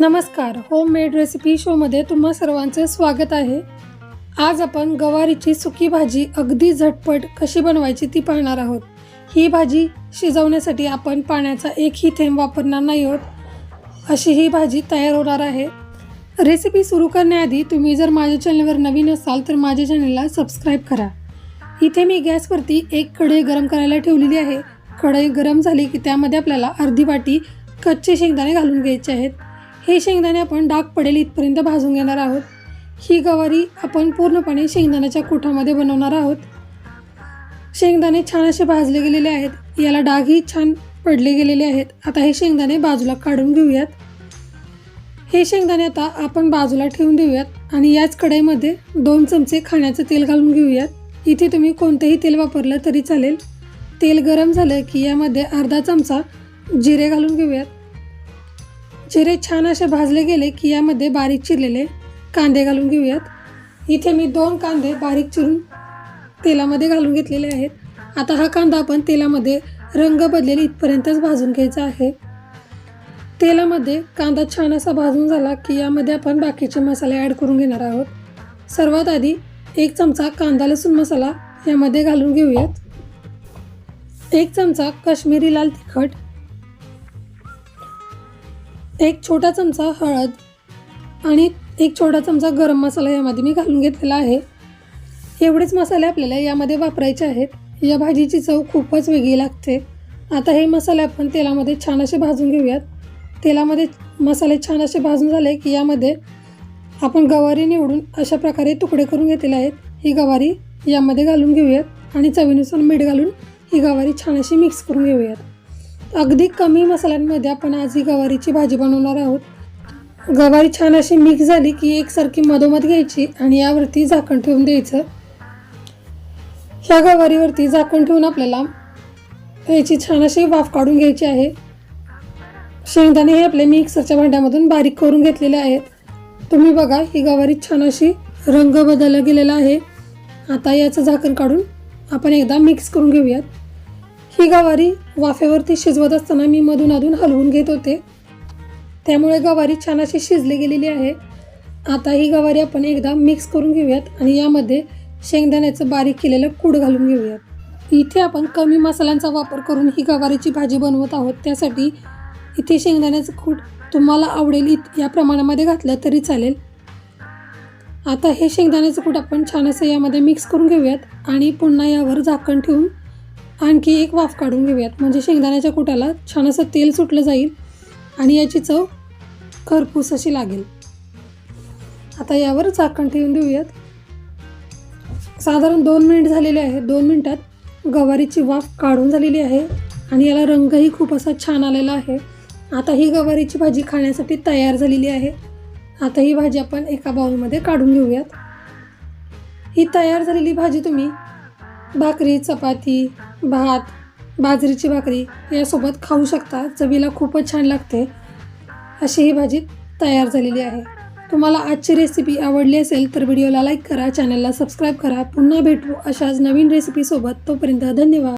नमस्कार. Homemade recipe शोमध्ये तुम्हा सर्वांचे स्वागत आहे. आज आपण गवारीची सुकी भाजी अगदी झटपट कशी बनवायची ती पाहणार आहोत. ही भाजी शिजवण्यासाठी आपण पाण्याचा एकही थेंब वापरणार नाही आहोत. अशी ही भाजी तयार होणार आहे. रेसिपी सुरू करण्याआधी तुम्ही जर माझ्या चॅनलवर नवीन असाल तर माझ्या चॅनलला सबस्क्राईब करा. इथे मी गॅसवरती एक कढई गरम करायला ठेवलेली आहे. कढई गरम झाली की त्यामध्ये आपल्याला अर्धी वाटी कच्चे शेंगदाणे घालून घ्यायचे आहेत. हे शेंगदाणे आपण डाग पडेल इथपर्यंत भाजून घेणार आहोत. ही गवारी आपण पूर्णपणे शेंगदाण्याच्या कुठामध्ये बनवणार आहोत. शेंगदाणे छान असे भाजले गेलेले आहेत. याला डागही छान पडले गेलेले आहेत. आता हे शेंगदाणे बाजूला काढून घेऊयात. हे शेंगदाणे आता आपण बाजूला ठेवून देऊयात आणि याच कढईमध्ये दोन चमचे खाण्याचं तेल घालून घेऊयात. इथे तुम्ही कोणतंही तेल वापरलं तरी चालेल. तेल गरम झालं की यामध्ये अर्धा चमचा जिरे घालून घेऊयात. जिरे छान असे भाजले गेले की यामध्ये बारीक चिरलेले कांदे घालून घेऊयात. इथे मी दोन कांदे बारीक चिरून तेलामध्ये घालून घेतलेले आहेत. आता हा कांदा आपण तेलामध्ये रंग बदलेल इथपर्यंतच भाजून घ्यायचा आहे. तेलामध्ये कांदा छान असा भाजून झाला की यामध्ये आपण बाकीचे मसाले ॲड करून घेणार आहोत. सर्वात आधी एक चमचा कांदा लसूण मसाला यामध्ये घालून घेऊयात. एक चमचा काश्मीरी लाल तिखट एक छोटा चमचा हळद आणि एक छोटा चमचा गरम मसाला यामध्ये मी घालून घेतलेला आहे. एवढेच मसाले आपल्याला यामध्ये वापरायचे आहेत. या भाजीची चव खूपच वेगळी लागते. आता हे मसाले आपण तेलामध्ये छान असे भाजून घेऊयात. तेलामध्ये मसाले छान असे भाजून झाले की यामध्ये आपण गवारी निवडून अशा प्रकारे तुकडे करून घेतलेले आहेत. ही गवारी यामध्ये घालून घेऊयात आणि चवीनुसार मीठ घालून ही गवारी छान अशी मिक्स करून घेऊयात. अगदी कमी मसाल्यांमध्ये आपण आज ही गवारीची भाजी बनवणार आहोत. गवारी छान अशी मिक्स झाली की एकसारखी मधोमध घ्यायची आणि यावरती झाकण ठेवून द्यायचं. ह्या गवारीवरती झाकण ठेवून आपल्याला याची छान अशी वाफ काढून घ्यायची आहे. शेंगदाणे हे आपले मिक्सरच्या भांड्यामधून बारीक करून घेतलेले आहेत. तुम्ही बघा ही गवारी छान अशी रंग बदलला गेलेला आहे. आता याचं झाकण काढून आपण एकदा मिक्स करून घेऊयात. ही गवारी वाफेवरती शिजवत असताना मी मधून अधून हलवून घेत होते. त्यामुळे गवारी छान अशी शिजली गेलेली आहे. आता ही गवारी आपण एकदा मिक्स करून घेऊयात आणि यामध्ये शेंगदाण्याचं बारीक केलेलं कूड घालून घेऊयात. इथे आपण कमी मसाल्यांचा वापर करून ही गवारीची भाजी बनवत आहोत. त्यासाठी इथे शेंगदाण्याचं कूट तुम्हाला आवडेल इत या प्रमाणामध्ये घातलं तरी चालेल. आता हे शेंगदाण्याचं कूट आपण छान असं यामध्ये मिक्स करून घेऊयात आणि पुन्हा यावर झाकण ठेवून आणखी एक वाफ काढून घेऊयात. म्हणजे शेंगदाण्याच्या कुटाला छान असं तेल सुटलं जाईल आणि याची चव खरपूस अशी लागेल. आता यावर झाकण ठेवून देऊयात. साधारण दोन मिनिट झालेले आहे दोन मिनटात गवारीची वाफ काढून झालेली आहे आणि याला रंगही खूप असा छान आलेला आहे. आता ही गवारीची भाजी खाण्यासाठी तयार झालेली आहे. आता ही भाजी आपण एका बाउलमध्ये काढून घेऊयात. ही तयार झालेली भाजी तुम्ही भाकरी चपाती भात बाजरीची भाकरी यासोबत खाऊ शकता. चवीला खूपच छान लागते. अशी ही भाजी तयार झालेली आहे. तुम्हाला आजची रेसिपी आवडली असेल तर व्हिडिओला लाईक करा चॅनलला सबस्क्राईब करा. पुन्हा भेटू अशाच नवीन रेसिपीसोबत तोपर्यंत धन्यवाद.